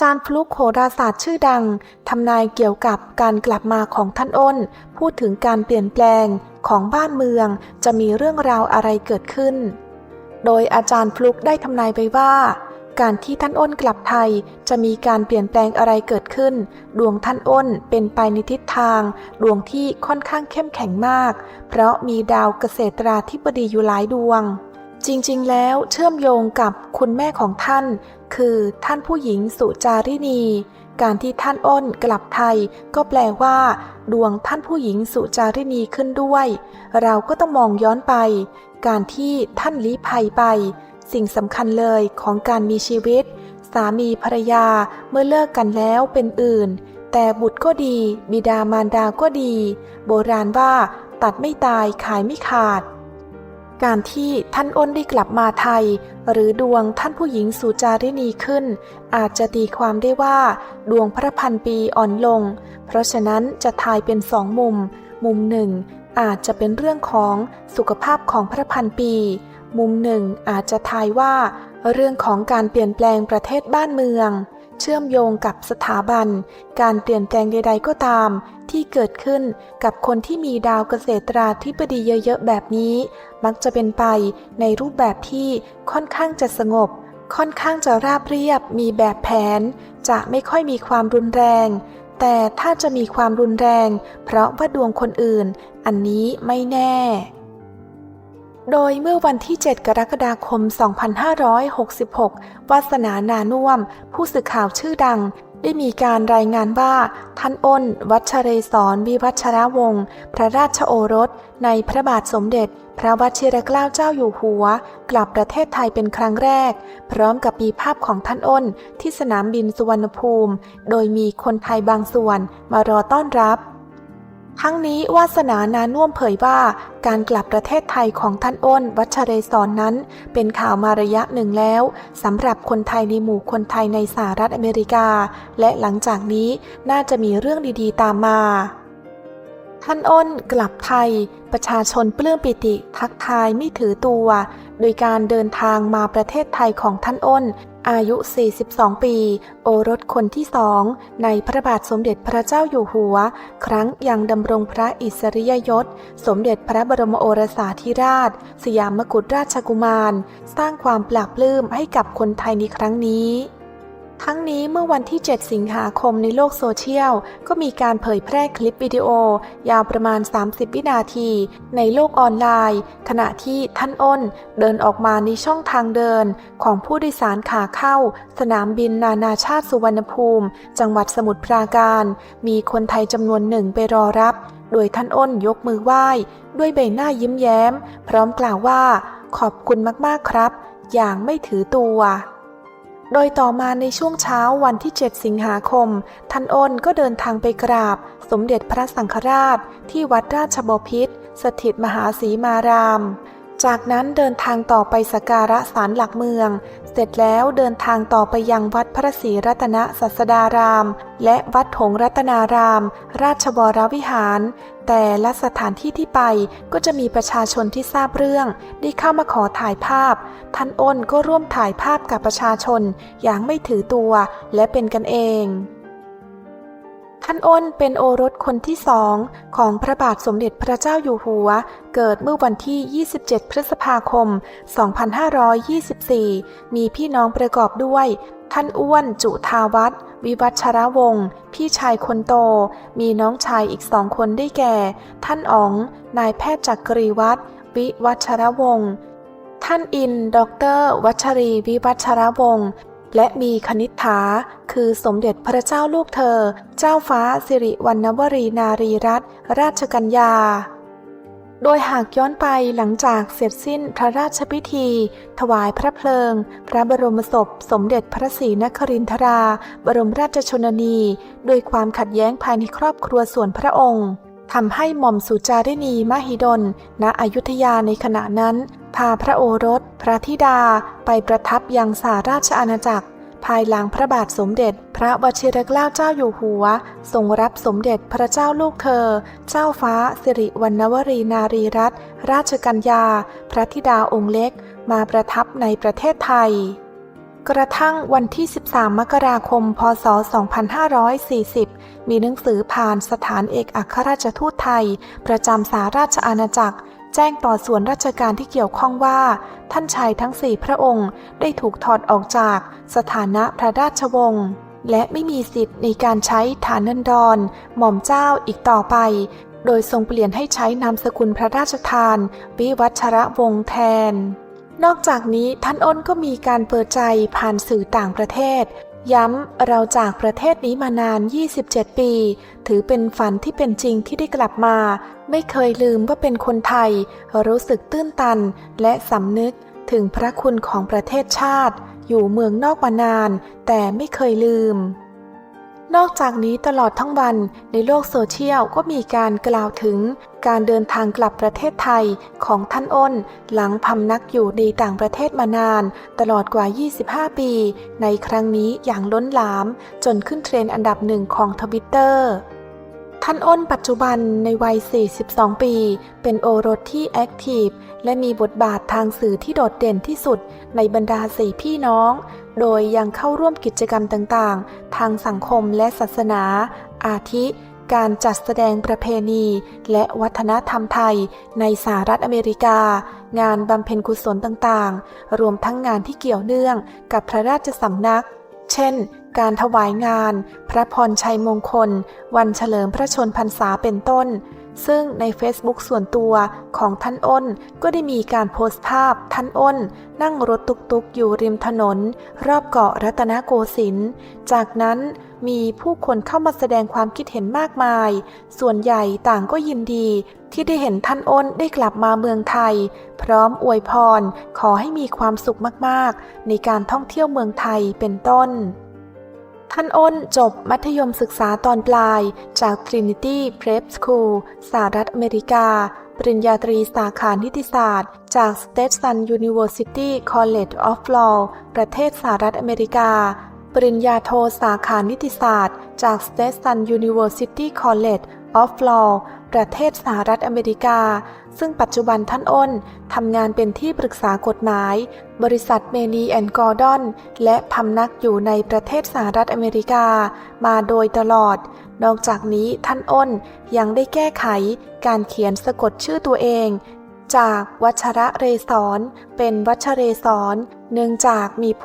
จารย์ฟลุกโหราศาสตร์ชื่อดังทำนายเกี่ยวกับการกลับมาของท่านอ้น พูดถึงการเปลี่ยนแปลงของบ้านเมืองจะมีเรื่องราวอะไรเกิดขึ้น โดยอาจารย์ฟลุกได้ทำนายไปว่า การที่ท่านอ้นกลับไทยจะมีการเปลี่ยนแปลงอะไรเกิดขึ้น ดวงท่านอ้นเป็นไปในทิศทาง ดวงที่ค่อนข้างเข้มแข็งมาก เพราะมีดาวเกษตราธิบดีอยู่หลายดวงจริงๆ แล้วเชื่อมโยงกับคุณแม่ของท่าน คือท่านผู้หญิงสุจารินี การที่ท่านอ้นกลับไทย ก็แปลว่า ดวงท่านผู้หญิงสุจารินีขึ้นด้วย เราก็ต้องมองย้อนไป การที่ท่านลี้ภัยไป สิ่งสำคัญเลยของการมีชีวิต สามีภรรยาเมื่อเลิกกันแล้วเป็นอื่น แต่บุตรก็ดี บิดามารดาก็ดี โบราณว่า ตัดไม่ตายขายไม่ขาด การที่ท่านอ้นได้กลับมาไทย หรือดวงท่านผู้หญิงสุจารินีขึ้น อาจจะตีความได้ว่า ดวงพระพันปีอ่อนลง เพราะฉะนั้นจะทายเป็นสองมุม มุมหนึ่งอาจจะเป็นเรื่องของสุขภาพของพระพันปี มุมหนึ่งอาจจะทายว่า เรื่องของการเปลี่ยนแปลงประเทศบ้านเมือง เชื่อมโยงกับสถาบัน การเปลี่ยนแปลงใด ๆ ก็ตาม ที่เกิดขึ้นกับคนที่มีดาวเกษตราธิบดีเยอะๆแบบนี้ มักจะเป็นไปในรูปแบบที่ค่อนข้างจะสงบ ค่อนข้างจะราบเรียบ มีแบบแผน จะไม่ค่อยมีความรุนแรง แต่ถ้าจะมีความรุนแรง เพราะว่าดวงคนอื่น อันนี้ไม่แน่ โดยเมื่อวันที่ 7 กรกฎาคม 2566 วาสนานานุ่วม ผู้สื่อข่าวชื่อดัง ได้มีการรายงานว่า ท่านอ้น วัชเรศรวิวัชรวงศ์พระราชโอรส ในพระบาทสมเด็จ พระวชิรเกล้าเจ้าอยู่หัว กลับประเทศไทยเป็นครั้งแรก พร้อมกับมีภาพของท่านอ้น ที่สนามบินสุวรรณภูมิ โดยมีคนไทยบางส่วนมารอต้อนรับ ทั้งนี้วาสนานานุ่วมเผยว่า การกลับประเทศไทยของท่านอ้น วัชเรศรนนั้น เป็นข่าวมาระยะหนึ่งแล้วสำหรับคนไทยในหมู่คนไทยในสหรัฐอเมริกา และหลังจากนี้น่าจะมีเรื่องดีๆ ตามมา ท่านอ้นกลับไทย ประชาชนปลื้มปิติทักทายไม่ถือตัว โดยการเดินทางมาประเทศไทยของท่านอ้น อายุ 42 ปี โอรสคนที่สอง ในพระบาทสมเด็จพระเจ้าอยู่หัว ครั้งยังดำรงพระอิสริยยศ สมเด็จพระบรมโอรสาธิราช สยามกุฎราชกุมาร สร้างความปลาบปลื้มให้กับคนไทยในครั้งนี้ ทั้งนี้เมื่อวันที่ 7 สิงหาคมในโลกโซเชียล ก็มีการเผยแพร่คลิปวิดีโอ ยาวประมาณ 30 วินาที ในโลกออนไลน์ ขณะที่ท่านอ้น เดินออกมาในช่องทางเดิน ของผู้โดยสารขาเข้า สนามบินนานาชาติสุวรรณภูมิ จังหวัดสมุทรปราการ มีคนไทยจำนวนหนึ่งไปรอรับ โดยท่านอ้นยกมือไหว้ ด้วยใบหน้ายิ้มแย้ม พร้อมกล่าวว่า ขอบคุณมากๆครับ อย่างไม่ถือตัว โดยต่อมาในช่วงเช้าวันที่ 7 สิงหาคม ท่านอ้นก็เดินทางไปกราบ สมเด็จพระสังฆราช ที่วัดราชบพิตรสถิตมหาศรีมาราม จากนั้นเดินทางต่อไปสการะศาลหลักเมือง เสร็จแล้วเดินทางต่อไปยังวัดพระศรีรัตนสัสดาราม และวัดหงรัตนาราม ราชบรวิหาร แต่ละสถานที่ที่ไปก็จะมีประชาชนที่ทราบเรื่อง ได้เข้ามาขอถ่ายภาพ ท่านอ้นก็ร่วมถ่ายภาพกับประชาชนอย่างไม่ถือตัวและเป็นกันเอง ท่านอ้นเป็นโอรสคนที่สองของพระบาทสมเด็จพระเจ้าอยู่หัว เกิดเมื่อวันที่ 27 พฤษภาคม 2524 มีพี่น้องประกอบด้วย ท่านอ้วนจุทาวัฒน์วิวัชรวงศ์พี่ชายคนโต มีน้องชายอีกสองคนได้แก่ ท่านอ๋อง นายแพทย์จักรีวัฒน์วิวัชรวงศ์ท่านอินด็อกเตอร์วัชรี วิวัชรวงศ์ และมีคณิษฐา คือสมเด็จพระเจ้าลูกเธอ เจ้าฟ้าสิริวัณวรีนารีรัตนราชกัญญา โดยหากย้อนไปหลังจากเสร็จสิ้นพระราชพิธี ถวายพระเพลิง พระบรมศพ สมเด็จพระศรีนครินทรา บรมราชชนนี โดยความขัดแย้งภายในครอบครัวส่วนพระองค์ทำให้หม่อมสุจารินีมหิดล ณ อยุธยาในขณะนั้น พาพระโอรส พระธิดาไปประทับยังสาราชอาณาจักร ภายหลังพระบาทสมเด็จ พระวชิรเกล้าเจ้าอยู่หัวทรงรับสมเด็จพระเจ้าลูกเธอ เจ้าฟ้าสิริวัณวรีนารีรัตนราชกัญญา พระธิดาองค์เล็ก มาประทับในประเทศไทย กระทั่งวันที่ 13 มกราคม พศ 2540 มีหนังสือผ่านสถานเอกอัครราชทูตไทย ประจำสาราชอาณาจักร แจ้งต่อส่วนราชการที่เกี่ยวข้องว่า ท่านชายทั้งสี่พระองค์ได้ถูกถอดออกจากสถานะพระราชวงศ์และไม่มีสิทธิ์ในการใช้ฐานันดร หม่อมเจ้าอีกต่อไป โดยทรงเปลี่ยนให้ใช้นามสกุลพระราชทาน วิวัชระวงศ์แทน นอกจากนี้ท่านอ้นก็มีการเปิดใจผ่านสื่อต่างประเทศ ย้ำเราจากประเทศนี้มานาน 27 ปี ถือเป็นฝันที่เป็นจริงที่ได้กลับมา ไม่เคยลืมว่าเป็นคนไทย รู้สึกตื้นตัน และสำนึกถึงพระคุณของประเทศชาติ อยู่เมืองนอกมานาน แต่ไม่เคยลืม นอกจากนี้ตลอดทั้งวันในโลกโซเชียลก็มีการกล่าวถึงการเดินทางกลับประเทศไทยของท่านอ้น หลังพำนักอยู่ในต่างประเทศมานาน ตลอดกว่า 25 ปี ในครั้งนี้อย่างล้นหลาม จนขึ้นเทรนด์อันดับหนึ่งของทวิตเตอร์ท่านอ้นปัจจุบันในวัย 42 ปี เป็นโอรสที่แอคทีฟและมีบทบาททางสื่อที่โดดเด่นที่สุดในบรรดาสี่พี่น้อง โดยยังเข้าร่วมกิจกรรมต่างๆ ทางสังคมและศาสนา อาทิ การจัดแสดงประเพณี และวัฒนธรรมไทย ในสหรัฐอเมริกา งานบำเพ็ญกุศลต่างๆ รวมทั้งงานที่เกี่ยวเนื่องกับพระราชสำนัก เช่น การถวายงาน พระพรชัยมงคล วันเฉลิมพระชนพรรษาเป็นต้น ซึ่งใน Facebook ส่วนตัวของท่านอ้นก็ได้มีการโพสต์ภาพท่านอ้น นั่งรถตุกๆ อยู่ริมถนน รอบเกาะรัตนโกสินทร์ จากนั้นมีผู้คนเข้ามาแสดงความคิดเห็นมากมาย ส่วนใหญ่ต่างก็ยินดี ที่ได้เห็นท่านอ้นได้กลับมาเมืองไทย พร้อมอวยพร ขอให้มีความสุขมากๆ ในการท่องเที่ยวเมืองไทยเป็นต้น ท่านอ้นจบมัธยมศึกษาตอนปลาย จาก Trinity Prep School สหรัฐอเมริกา ปริญญาตรีสาขานิติศาสตร์ จาก Stetson University College of Law ประเทศสหรัฐอเมริกา ริญญาโทสาขานิติศาสตร์ จาก Stetson University College of Law ประเทศสหรัฐอเมริกา ซึ่งปัจจุบันท่านอ้นทำงานเป็นที่ปรึกษากฎหมาย บริษัทเมลีแอนกอร์ดอน และพำนักอยู่ในประเทศสหรัฐอเมริกา มาโดยตลอด นอกจากนี้ท่านอ้นยังได้แก้ไขการเขียนสะกดชื่อตัวเอง จากวัชระเรศรเป็นวัชเรศรเนื่องจากมีผ